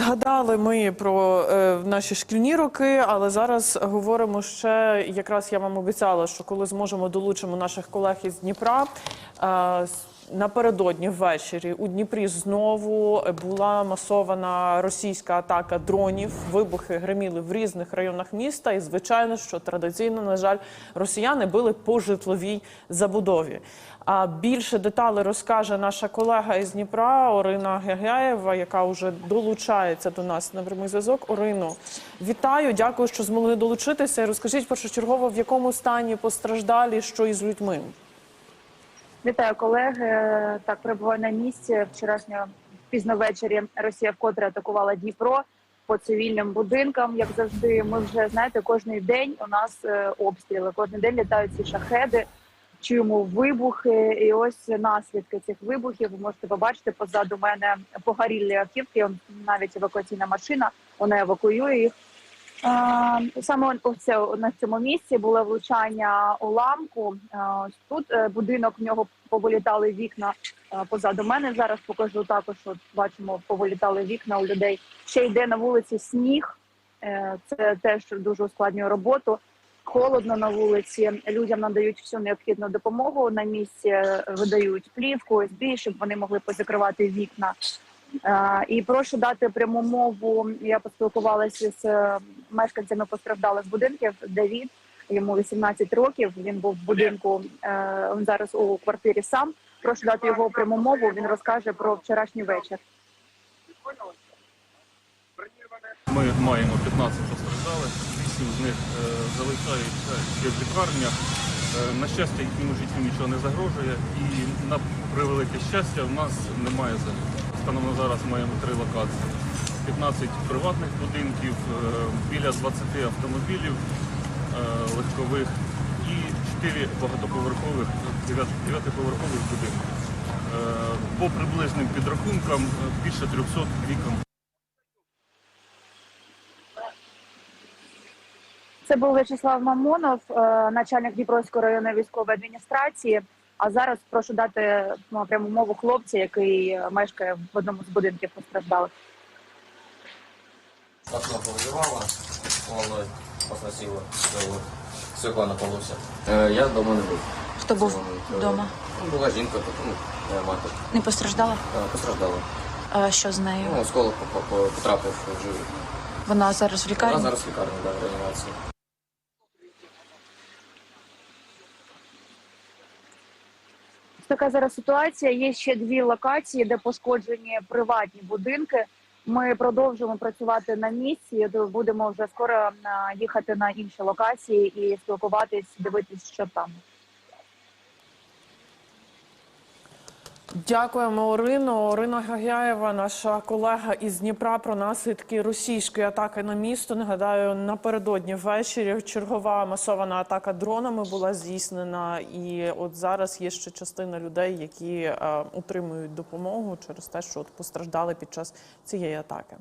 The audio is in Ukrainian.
Згадали ми про е, наші шкільні роки, але зараз говоримо ще. Якраз я вам обіцяла, що коли зможемо долучимо наших колег із Дніпра. Е, Напередодні ввечері у Дніпрі знову була масована російська атака дронів. Вибухи гриміли в різних районах міста. І звичайно, що традиційно, на жаль, росіяни били по житловій забудові. А більше деталей розкаже наша колега із Дніпра Орина Гегяєва, яка вже долучається до нас на прямий зв'язок. Орино, вітаю, дякую, що змогли долучитися. Розкажіть першочергово, в якому стані постраждалі, що із людьми. Вітаю колеги. Так перебуваю на місці. Вчорашнього пізно ввечері Росія вкотре атакувала Дніпро по цивільним будинкам. Як завжди, ми вже знаєте, кожен день у нас е, обстріли. Кожен день літають ці шахеди. Чуємо вибухи, і ось наслідки цих вибухів. Ви можете побачити позаду мене погорілі автівки. Навіть евакуаційна машина вона евакуює їх. Саме на цьому місці було влучання уламку. Тут е, будинок в нього повилітали вікна позаду мене. Зараз покажу також. От бачимо, повилітали вікна у людей. Ще йде на вулиці сніг. Е, Це теж дуже ускладнює роботу. Холодно на вулиці. Людям надають всю необхідну допомогу на місці, е, видають плівку, ОСБ, щоб вони могли позакривати вікна. Е, І прошу дати пряму мову. Я поспілкувалася з е, мешканцями постраждалих будинків. Давід йому 18 років. Він був в будинку. е, Він зараз у квартирі сам. Прошу дати його пряму мову. Він розкаже про вчорашній вечір. Ми маємо 15 постраждалих, 8 з них залишаються ще в лікарнях. Е, на щастя, їхньому життю нічого не загрожує і на превелике щастя в нас немає загиблих. Станом на зараз маємо три локації. 15 приватних будинків, е, біля 20 автомобілів е, легкових і 4 багатоповерхових, 9-поверхових будинків. По приблизним підрахункам більше 300 вікон. Це був В'ячеслав Мамонов, е, начальник Дніпровської районної військової адміністрації. А зараз прошу дати ну, пряму мову хлопця, який е, мешкає в одному з будинків постраждалих. Окно повыбивало, волной посносило, стекла на полу все. Е, я дома не був. Хто був Е, вдома? Ну, була жінка, тут, ну, моя мати. Не постраждала? Е, Постраждала. А що з нею? Ну, осколок потрапив в живіт. Вона зараз в лікарні? Вона зараз в лікарні, да, в реанімації. Така зараз ситуація. Є ще дві локації, де пошкоджені приватні будинки. Ми продовжуємо працювати на місці. Будемо вже скоро їхати на інші локації і спілкуватись, дивитись, що там. Дякуємо, Орино. Орина Гагяєва, наша колега із Дніпра, про наслідки російської атаки на місто. Нагадаю, напередодні ввечері чергова масована атака дронами була здійснена. І от зараз є ще частина людей, які е, отримують допомогу через те, що от постраждали під час цієї атаки.